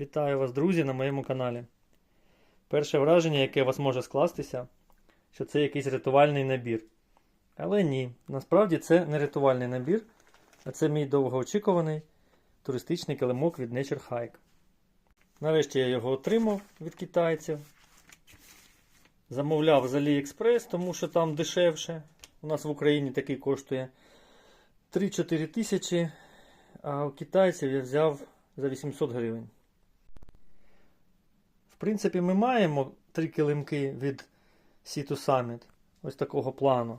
Вітаю вас, друзі, на моєму каналі. Перше враження, яке у вас може скластися, що це якийсь рятувальний набір. Але ні, насправді це не рятувальний набір, а це мій довгоочікуваний туристичний килимок від Nature Hike. Нарешті я його отримав від китайців. Замовляв з AliExpress, тому що там дешевше. У нас в Україні такий коштує 3-4 тисячі, а у китайців я взяв за 800 гривень. В принципі, ми маємо три килимки від Sea Summit. Ось такого плану.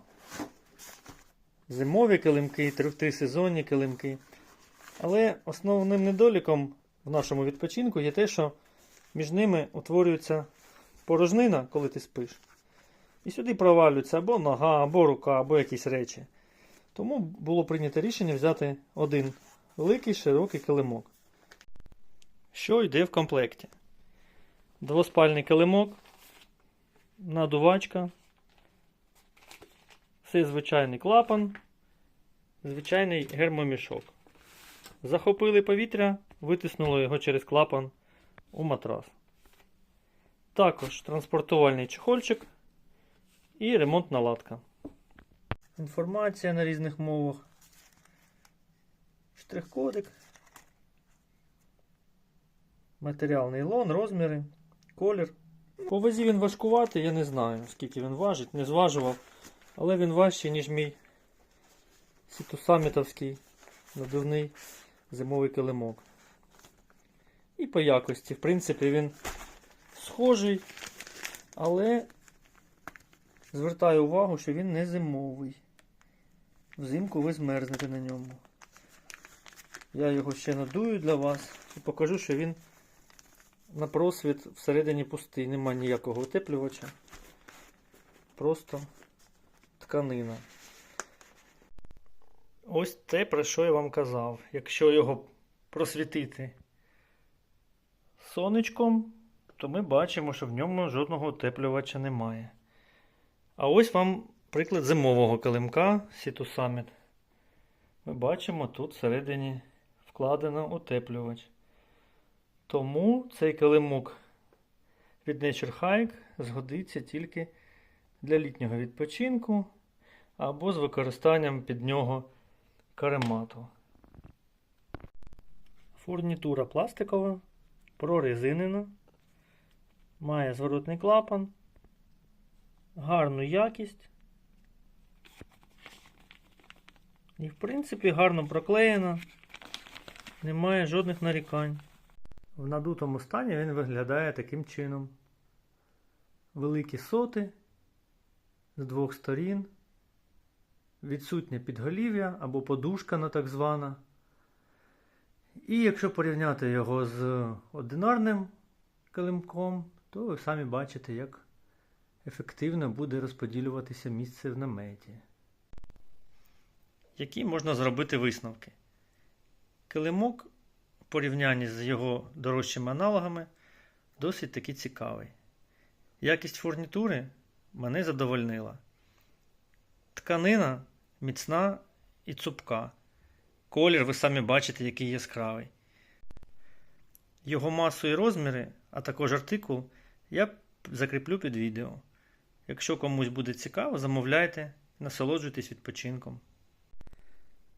Зимові килимки, три- трисезонні килимки. Але основним недоліком в нашому відпочинку є те, що між ними утворюється порожнина, коли ти спиш. І сюди провалюється або нога, або рука, або якісь речі. Тому було прийнято рішення взяти один великий широкий килимок. Що йде в комплекті? Двоспальний килимок, надувачка, все звичайний клапан, звичайний гермомішок. Захопили повітря, витиснули його через клапан у матрас. Також транспортувальний чехольчик і ремонтна латка. Інформація на різних мовах. Штрих-кодик. Матеріал нейлон, розміри, колір. По вазі він важкуватий, я не знаю, скільки він важить, не зважував. Але він важчий, ніж мій сітусамітовський надувний зимовий килимок. І по якості, в принципі, він схожий, але звертаю увагу, що він не зимовий. Взимку ви змерзнете на ньому. Я його ще надую для вас і покажу, що він на просвіт всередині пустий. Нема ніякого утеплювача. Просто тканина. Ось те, про що я вам казав. Якщо його просвітити сонечком, то ми бачимо, що в ньому жодного утеплювача немає. А ось вам приклад зимового килимка Situ Summit. Ми бачимо, тут всередині вкладено утеплювач. Тому цей килимок від Nature Hike згодиться тільки для літнього відпочинку або з використанням під нього каремату. Фурнітура пластикова, прорезинена, має зворотний клапан, гарну якість. І, в принципі, гарно проклеєна, немає жодних нарікань. В надутому стані він виглядає таким чином. Великі соти з двох сторін, відсутнє підголів'я або подушка на так звана. І якщо порівняти його з одинарним килимком, то ви самі бачите, як ефективно буде розподілюватися місце в наметі. Які можна зробити висновки? Килимок порівнянні з його дорожчими аналогами досить таки цікавий. Якість фурнітури мене задовольнила. Тканина міцна і цупка. Колір ви самі бачите, який яскравий. Його масу і розміри, а також артикул я закріплю під відео. Якщо комусь буде цікаво, замовляйте, насолоджуйтесь відпочинком.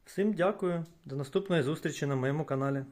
Всім дякую, до наступної зустрічі на моєму каналі.